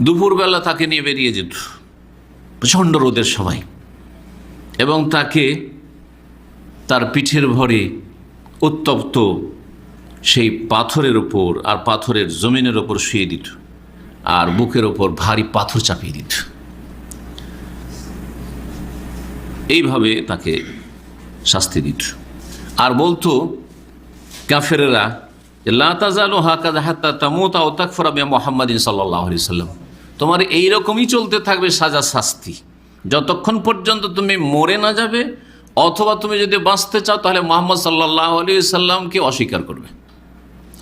দুপুরবেলা তাকে নিয়ে বেরিয়ে যেত। প্রচণ্ড রোদের সময়। এবং তাকে তার পিঠের ভরে উত্তপ্ত সেই পাথরের ওপর আর পাথরের জমিনের ওপর শুয়ে দিত আর বুকের ওপর ভারী পাথর চাপিয়ে দিত। এইভাবে তাকে শাস্তি দিত। আর বলতো, কাফেরেরা লাতাজালো হাকাদা হাত্তা তামুতা ও তাকফরা বিয়া মোহাম্মদিন সাল্লাহ সাল্লাম। তোমার এইরকমই চলতে থাকবে সাজা শাস্তি। যতক্ষণ পর্যন্ত তুমি মরে না যাবে, অথবা তুমি যদি বাঁচতে চাও, তাহলে মোহাম্মদ সাল্লাহ আলি সাল্লামকে অস্বীকার করবে।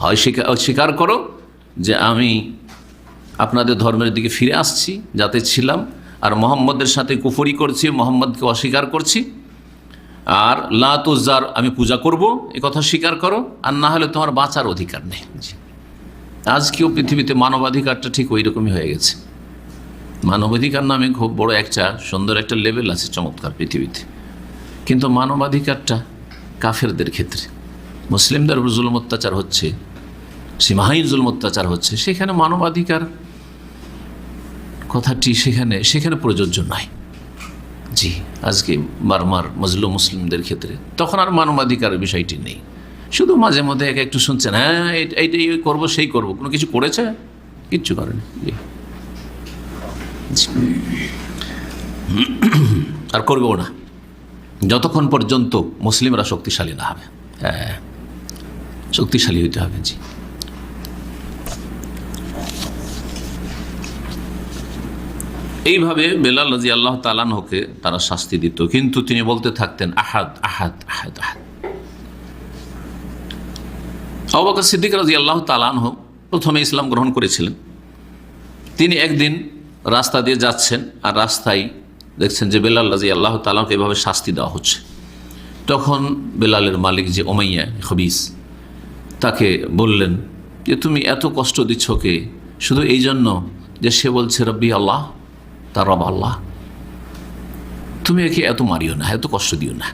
হয় স্বীকার স্বীকার করো যে আমি আপনাদের ধর্মের দিকে ফিরে আসছি, যাতে ছিলাম, আর মোহাম্মদের সাথে কুফরি করছি, মোহাম্মদকে অস্বীকার করছি। আর লাতুজার আমি পূজা করব, এ কথা স্বীকার করো, আর না হলে তোমার বাঁচার অধিকার নেই। আজকেও পৃথিবীতে মানবাধিকারটা ঠিক ওই রকমই হয়ে গেছে। মানবাধিকার নামে খুব বড় একটা সুন্দর একটা লেভেল আছে চমৎকার পৃথিবীতে। কিন্তু মানবাধিকারটা কাফেরদের ক্ষেত্রে। মুসলিমদের উপর জুলুম অত্যাচার হচ্ছে সীমাহীন জুলুম অত্যাচার হচ্ছে, সেখানে মানবাধিকার কথাটি সেখানে সেখানে প্রযোজ্য নয় জি, আজকে বারবার মজলুম মুসলিমদের ক্ষেত্রে। তখন আর মানবাধিকারের বিষয়টি নেই। শুধু মাঝে মধ্যে এক একটু শুনছেন হ্যাঁ এই- এইটাই করব, সেই করব, কোনো কিছু করেছে? কিচ্ছু করেনি। জি। আর করবেও না। যতক্ষণ পর্যন্ত মুসলিমরা শক্তিশালী না হবে। হ্যাঁ শক্তিশালী হইতে হবে জি। এইভাবে বেলাল রাজি আল্লাহ তালানহকে তারা শাস্তি দিত। কিন্তু তিনি বলতে থাকতেন, আহাদ আহাদ আহাদ আহাদ। অবাক সিদ্দিক রাজি আল্লাহ তালানহ প্রথমে ইসলাম গ্রহণ করেছিলেন। তিনি একদিন রাস্তা দিয়ে যাচ্ছেন আর রাস্তায় দেখছেন যে বেলাল রাজি আল্লাহ তালামকে এভাবে শাস্তি দেওয়া হচ্ছে। তখন বেলালের মালিক যে ওমাইয়া হবিস তাকে বললেন যে তুমি এত কষ্ট দিচ্ছ কে? শুধু এই জন্য যে সে বলছে, রব্বি আল্লাহ, তার রব আল্লাহ। তুমি একে এত মারিও না, এত কষ্ট দিও না,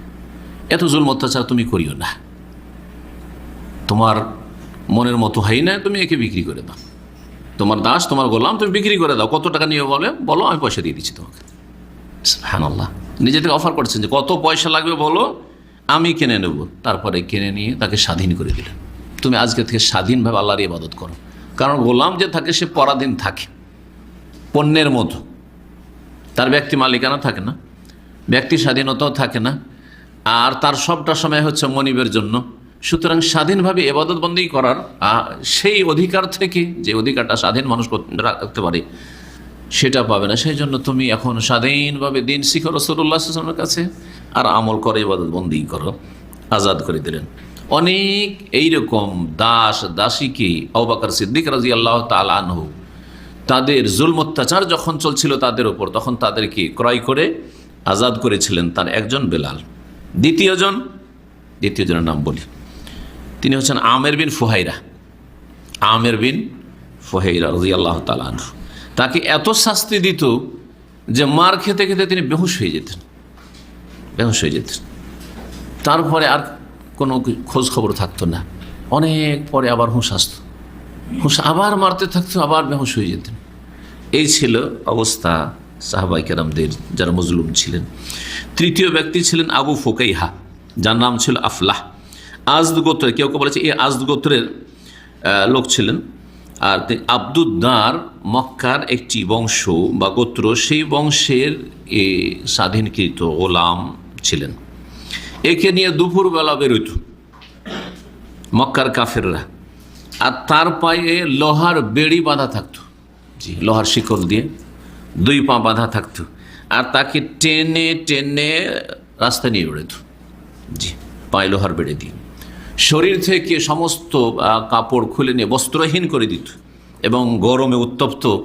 এত জুল অত্যাচার তুমি করিও না। তোমার মনের মতো হয় না, তুমি একে বিক্রি করে দাও। তোমার দাস, তোমার গোলাম, তুমি বিক্রি করে দাও। কত টাকা নিয়ে বলে? বলো, আমি পয়সা দিয়ে দিচ্ছি তোমাকে। হ্যাঁ আল্লাহ নিজে থেকে অফার করছেন যে, কত পয়সা লাগবে বলো? আমি কিনে নেব। তারপরে কিনে নিয়ে তাকে স্বাধীন করে দিলেন। তুমি আজকে থেকে স্বাধীনভাবে আল্লাহর ইবাদত করো। কারণ গোলাম যে থাকে, সে পরাধীন থাকে। পণ্যের মতো। তার ব্যক্তি মালিকানা থাকে না। ব্যক্তি স্বাধীনতাও থাকে না। আর তার সবটা সময় হচ্ছে মনিবের জন্য। সুতরাং স্বাধীনভাবে এবাদত বন্দী করার সেই অধিকার থেকে যে অধিকারটা স্বাধীন মানুষ রাখতে পারে, সেটা পাবে না। সেই জন্য তুমি এখন স্বাধীনভাবে দিন শিখো রসুল্লাহামের কাছে আর আমল করে এবাদত বন্দী করো, আজাদ করে দিলেন। অনেক এইরকম দাস দাসীকে অবাকার সিদ্দিক রাজি আল্লাহ তালানহ তাদের জুলম অত্যাচার যখন চলছিল তাদের ওপর তখন তাদেরকে ক্রয় করে আজাদ করেছিলেন তার একজন বেলাল। দ্বিতীয়জন, দ্বিতীয়জনের নাম বলি। তিনি হচ্ছেন আমের বিন ফুহাইরা। আমের বিন ফুহাইরা রাজি আল্লাহ তালান তাকে এত শাস্তি দিত যে মার খেতে খেতে তিনি বেহুশ হয়ে যেতেন। বেহুশ হয়ে যেতেন। তারপরে আর কোনো খোঁজ খবর থাকতো না। অনেক পরে আবার হুঁশ আসতো। হুঁশ আবার মারতে থাকতো, আবার বেহুশ হয়ে যেতেন। এই ছিল অবস্থা সাহাবাই কেরামদের যারা মজলুম ছিলেন। তৃতীয় ব্যক্তি ছিলেন আবু ফোকাইহা, যার নাম ছিল আফলাহ। আজদ গোত্রের কেউ কেউ বলেছে এই আজদ গোত্রের লোক ছিলেন। আর আব্দুদ্দার মক্কার একটি বংশ বা গোত্র সেই বংশের এ, স্বাধীনকৃত গোলাম ছিলেন। একে নিয়ে দুপুরবেলা বেরোত মক্কার কাফেররা। আর তার পায়ে লোহার বেড়ি বাঁধা থাকতো। জি লোহার শিকল দিয়ে দুই পা বাঁধা থাকতো। আর তাকে টেনে টেনে রাস্তা নিয়ে বেড়েত জি পায়ে লোহার বেড়ে দিয়ে। শরীর থেকে সমস্ত কাপড় খুলে নিয়ে বস্ত্রহীন করে দিত এবং গরমে উত্তপ্ত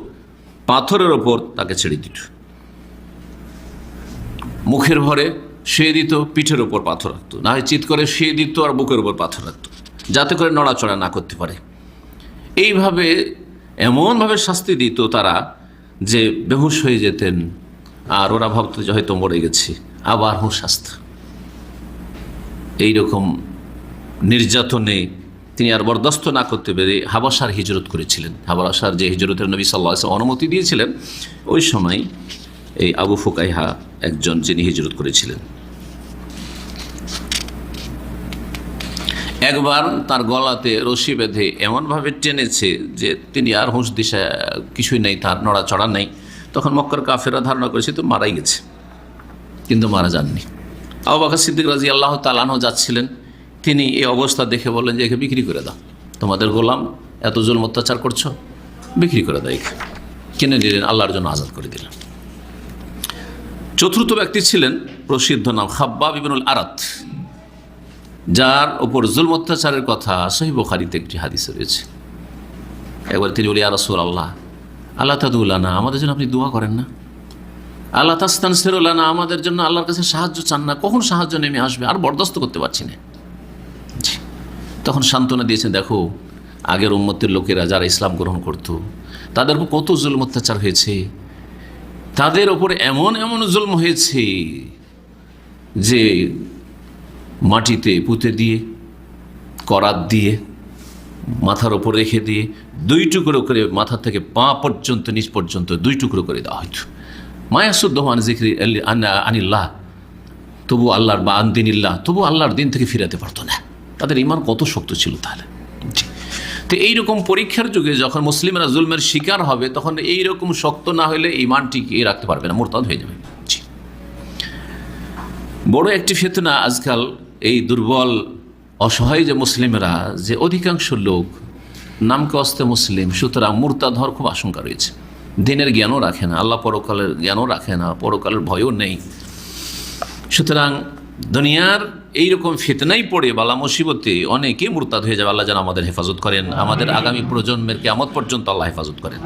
পাথরের ওপর তাকে ছেড়ে দিত। মুখের ভরে শুয়ে দিত, পিঠের ওপর পাথর রাখতো। না হয় চিৎ করে শুয়ে দিত আর বুকের ওপর পাথর রাখতো। যাতে করে নড়াচড়া না করতে পারে। এইভাবে, এমনভাবে শাস্তি দিত তারা যে বেহুশ হয়ে যেতেন, আর ওরা ভাবতো যে হয়তো মরে গেছে, আবার হুঁশ আসত এইরকম নির্যাতনে তিনি আর বরদাস্ত না করতে পেরে হাবাসার হিজরত করেছিলেন। হাবাসার যে হিজরতের নবী সাল্লাহ অনুমতি দিয়েছিলেন, ওই সময় এই আবু ফুকাইহা একজন যিনি হিজরত করেছিলেন। একবার তার গলাতে রশি বেঁধে এমনভাবে টেনেছে যে তিনি আর হুঁশ দিশা কিছুই নেই, তার নড়াচড়া নেই। তখন মক্কর কাফেরা ধারণা করেছে তো মারাই গেছে, কিন্তু মারা যাননি। আবু বাকর সিদ্দিক রাজি আল্লাহ তালানহ যাচ্ছিলেন। তিনি এই অবস্থা দেখে বললেন যে, একে বিক্রি করে দাও। তোমাদের গোলাম এত জুল অত্যাচার করছ, বিক্রি করে দাও একে। কিনে নিলেন আল্লাহর জন্য আজাদ করে দিলেন। চতুর্থ ব্যক্তি ছিলেন প্রসিদ্ধ নাম খাব্বা বিবিনুল আরাত, যার ওপর জুল অত্যাচারের কথা সহি বোখারিতে একটি হাদিসে রয়েছে। একবার তিনি বলি আরসুল আল্লাহ আল্লাহ তাদুল্লানা আমাদের জন্য আপনি দোয়া করেন না। আল্লাহ তাস্তান সেরুল্লানা আমাদের জন্য আল্লাহর কাছে সাহায্য চান না। কখন সাহায্য নেমে আসবে, আর বরদাস্ত করতে পারছি না। তখন সান্ত্বনা দিয়েছেন দেখো, আগের উম্মতের লোকেরা যারা ইসলাম গ্রহণ করত, তাদের উপর কত জুলম অত্যাচার হয়েছে। তাদের ওপর এমন এমন জুলম হয়েছে যে মাটিতে পুঁতে দিয়ে, করাত দিয়ে, মাথার ওপর রেখে দিয়ে, দুই টুকরো করে মাথা থেকে পা পর্যন্ত, নিচ পর্যন্ত দুই টুকরো করে দেওয়া হইত। মায়াসুদ্দোহান জিক্রি আনিল্লাহ, তবু আল্লাহর বা আনদিনিল্লাহ তবু আল্লাহর দিন থেকে ফিরাতে পারতো না। তাদের ইমান কত শক্ত ছিল তাহলে। তো এইরকম পরীক্ষার যুগে যখন মুসলিমরা জুলমের শিকার হবে, তখন এইরকম শক্ত না হলে ইমান টিকিয়ে রাখতে পারবে না, মোরতাদ হয়ে যাবে। বড় একটি ফেতনা আজকাল এই দুর্বল, অসহায় যে মুসলিমরা, যে অধিকাংশ লোক নামকে অস্তে মুসলিম, সুতরাং মুরতাদ হওয়ার খুব আশঙ্কা রয়েছে। দিনের জ্ঞানও রাখে না, আল্লাহ পরকালের জ্ঞানও রাখে না, পরকালের ভয়ও নেই। সুতরাং দুনিয়ার এইরকম ফিতনাই পড়ে বালা মুসিবতে অনেকে মুরতাদ হয়ে যাবে আল্লাহ যেন আমাদের হেফাজত করেন। আমাদের আগামী প্রজন্মের কেমত পর্যন্ত আল্লাহ হেফাজত করেন।